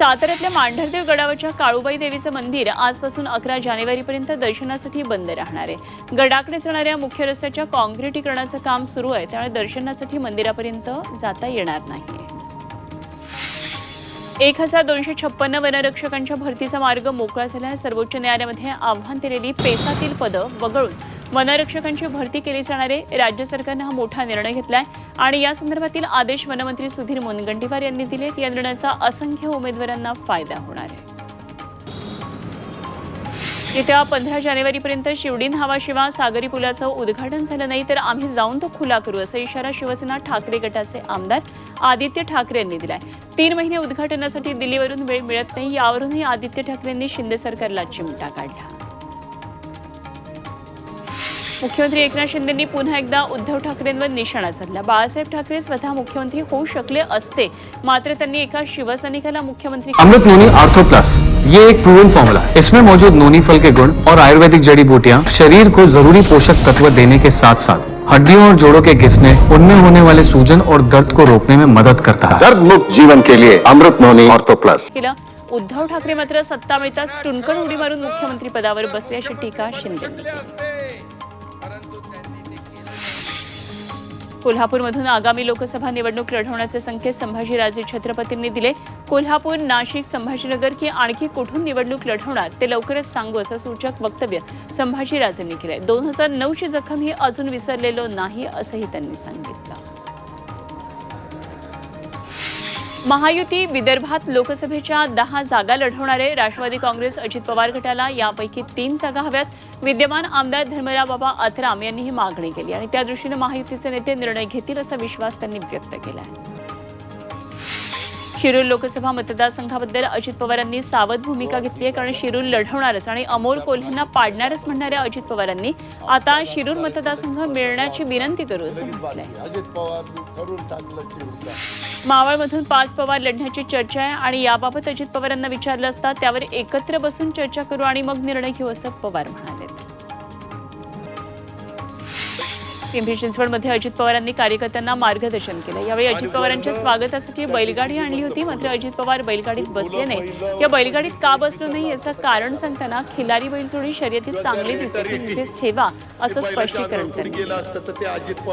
साताऱ्यातल्या मांढरदेव गडावरच्या काळूबाई देवीचं मंदिर आजपासून अकरा जानेवारीपर्यंत दर्शनासाठी बंद राहणार आहे. गडाकडे जाणाऱ्या मुख्य रस्त्याच्या काँक्रिटीकरणाचं काम सुरू आहे. त्यामुळे दर्शनासाठी मंदिरापर्यंत जाता येणार नाही. एक हजार दोनशे छप्पन्न वनरक्षकांच्या भरतीचा मार्ग मोकळा झाला सर्वोच्च न्यायालयामध्ये आव्हान दिलेली पेसातील पदं वगळून वनरक्षकांची भरती केली जाणारे राज्य सरकारनं हा मोठा निर्णय घेतलाय. आणि या संदर्भातील आदेश वनमंत्री सुधीर मुनगंटीवार यांनी दिलेत. या निर्णयाचा असंख्य उमेदवारांना फायदा होणार आहे. येत्या पंधरा जानेवारीपर्यंत शिवडी नावा सागरी पुलाचं उद्घाटन झालं नाही तर आम्ही जाऊन तो खुला करू असा इशारा शिवसेना ठाकरे गटाचे आमदार आदित्य ठाकरे यांनी दिलाय. तीन महिने उद्घाटनासाठी दिल्लीवरून वेळ मिळत नाही यावरूनही आदित्य ठाकरेंनी शिंदे सरकारला चिमटा काढला. मुख्यमंत्री एकनाथ शिंदेंनी पुन्हा एकदा उद्धव ठाकरेंवर निशाणा साधला. बाळासाहेब ठाकरे स्वतः मुख्यमंत्री होऊ शकले असते. मात्र त्यांनी एका शिवसैनिकाला मुख्यमंत्री अमृत नोनी आर्थो प्लस ये एक प्रूवन फॉर्मूला इसमें मौजूद नोनी फल के गुण और आयुर्वेदिक जड़ी बूटियाँ शरीर को जरूरी पोषक तत्व देने के साथ साथ हड्डियों और जोड़ों के घिसने उनमें होने वाले सूजन और दर्द को रोकने में मदद करता है। दर्द मुक्त जीवन के लिए Amrit Noni Ortho Plus Uddhav Thackeray मात्र सत्ता मिळताच टुणकन उडी मारून मुख्यमंत्री पदावर बसले अशी टीका शिंदेंनी केली. कोल्हापूरमधून आगामी लोकसभा निवडणूक लढवण्याचे संकेत संभाजीराजे छत्रपतींनी दिले. कोल्हापूर नाशिक संभाजीनगर की आणखी कुठून निवडणूक लढवणार ते लवकरच सांगू असं सूचक वक्तव्य संभाजीराजेंनी केलंय. दोन हजार नऊची जखम ही अजून विसरलेलो नाही असंही त्यांनी सांगितलं. महायुती विदर्भात लोकसभेच्या दहा जागा लढवणारे राष्ट्रवादी काँग्रेस अजित पवार गटाला यापैकी तीन जागा हव्यात. विद्यमान आमदार धर्मराव बाबा अथराम यांनी ही मागणी केली आणि त्या दृष्टीनं महायुतीचे नेते निर्णय घेतील असा विश्वास त्यांनी व्यक्त केला आहे शिरूर लोकसभा मतदारसंघाबद्दल अजित पवारांनी सावध भूमिका घेतली आहे कारण शिरूर लढवणारच आणि अमोल कोल्हेंना पाडणारच म्हणणाऱ्या अजित पवारांनी आता शिरूर मतदारसंघ मिळण्याची विनंती करू असं म्हटलंय. मावळमधून पाच पवार लढण्याची चर्चा आहे आणि याबाबत अजित पवारांना विचारलं असता त्यावर एकत्र बसून चर्चा करू आणि मग निर्णय घेऊ असं पवार म्हणाले. पिंपरी चिंचवडमध्ये अजित पवारांनी कार्यकर्त्यांना मार्गदर्शन केलं. यावेळी अजित पवारांच्या स्वागतासाठी बैलगाडी आणली होती. मात्र अजित पवार बैलगाडीत बसले नाही या बैलगाडीत का बसलो नाही याचं कारण सांगताना खिलारी बैलजोडी शर्यतीत चांगली दिसते. ठेवा असं स्पष्टीकरण